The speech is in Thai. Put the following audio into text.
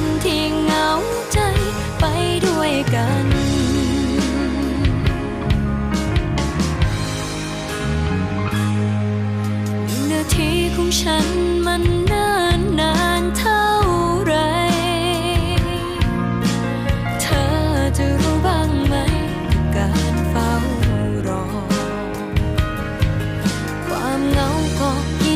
นที่เหงาใจไปด้วยกันนาทีของฉันมันนานนานเท่าไร เธอจะรู้บ้างไหมการเฝ้ารอ ความเหงาก็กิน